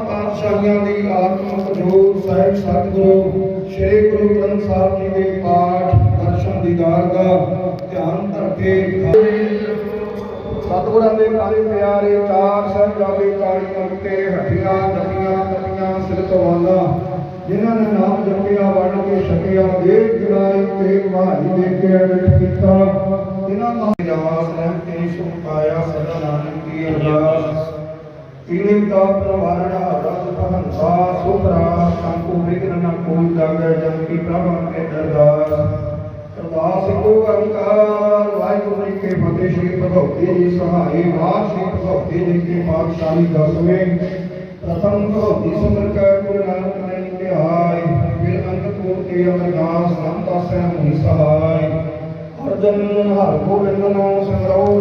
ਪਾਤਸ਼ਾਹੀਆਂ ਦੀ ਆਤਮ ਕਜੋਰ ਸਾਹਿਬ ਸਤਿਗੁਰੂ, ਸ੍ਰੀ ਗੁਰੂ ਗ੍ਰੰਥ ਸਾਹਿਬ ਜੀ ਦੇ ਪਾਠ, ਦਰਸ਼ਨ ਦੀਦਾਰ ਦਾ ਧਿਆਨ ਧਰਕੇ ਸਤਿਗੁਰਾਂ ਦੇ ਪੰਜ ਪਿਆਰੇ ਚਾਰ ਸਾਹਿਬਾਂ ਦੇ ਕਾਰੀਆਂ ਉੱਤੇ ਹੱਡੀਆਂ ਦੰਦੀਆਂ ਦੰਦੀਆਂ ਸਿਰ ਤੋਂ ਆਉਂਦਾ। ਜਿਨ੍ਹਾਂ ਨੇ ਨਾਮ ਜਪਿਆ ਵੜ ਕੇ ਛਕਿਆ, ਦੇਖ ਜੁਲਾਈ ਤੇ ਮਾਹੀ ਦੇ ਕੇ ਅਡਟ ਕੀਤਾ। ਜਿਨ੍ਹਾਂ ਦਾ ਜਵਾਸ ਰਹਿ ਕੇ ਸੁਖ ਪਾਇਆ ਸਦਾ ਨਾਨਕ ਕੀ ਅਰਦਾਸ। ਪੀਲੇ ਦਾ ਪ੍ਰਵਾਰਣਾ ਰਸ ਪਹੰਸਾ ਸੁਖਰਾ ਸੰਕੂ ਵਿਗਨ ਨ ਕੋਈ ਜਾਗੈ ਜਨ ਕੀ ਪ੍ਰਭ ਕੇ ਅਰਦਾਸ ਅਰਦਾਸ ਕੋ ਅੰਕਾਰ ਵਾਹਿਗੁਰੂ ਜੀ ਕੇ ਫਤਿਹ, ਸ਼੍ਰੀ ਭਗਵਤੀ ਜੀ ਸਹਾਈ ਵਾਰ ਸ਼੍ਰੀ ਭਗਵਤੀ ਜੀ ਕੀ ਪਾਤਸ਼ਾਹੀ ਦਸਵੇਂ। ਪ੍ਰਥਮ ਭਗਵਤੀ ਸਿਮਰ ਕੈ, ਗੁਰੂ ਨਾਨਕ ਨੇ ਧਿਆਇ ਫਿਰ ਅੰਤ ਕੋਟ ਕੇ ਅਮਰਦਾਸ ਨਾਮ ਦਾਸੈ ਮੁਨਿ ਸਹਾਈ। ਅਰਜਨ ਹਰ ਗੋਬਿੰਦ ਨਾਮ ਸਿਮਰੋ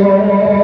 Lord.